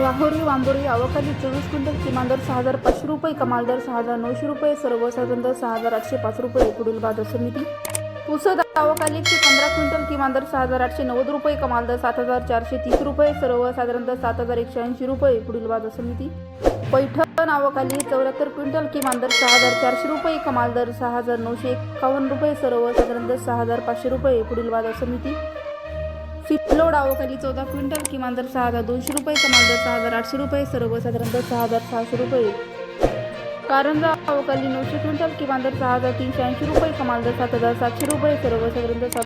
राहोरी वांबोरी अवकाली चोवीस क्विंटल किमान दर सहा हजार पाचशे रुपये कमाल दर सहा हजार नऊशे रुपये सर्वसाधारण दर सहा हजार आठशे पाच रुपये पुढील बाजार समिती. पुसद अवकाली एकशे पंधरा क्विंटल किमान दर सहा हजार आठशे नव्वद रुपये कमाल दर सात हजार चारशे तीस रुपये सर्वसाधारण दर सात हजार एकशे ऐंशी रुपये पुढील बाजार समिती. पैठण अवकाली चौऱ्याहत्तर क्विंटल किमान दर सहा हजार चारशे रुपये कमाल दर सहा हजार नऊशे एकावन्न रुपये सर्वसाधारण दर सहा हजार पाचशे रुपये पुढील बाजार समिती. सिटलोड अवकाली चौदा क्विंटल किमान दर सहा हजार दोनशे रुपये कमाल दर सहा हजार आठशे रुपये सर्वसाधारण दर सहा हजार सहाशे रुपये. कारंजा आवकाली नऊशे क्विंटल किमान दर सहा हजार तीनशे ऐंशी रुपये कमाल दर सात हजार सातशे रुपये सर्वसाधारण दर सात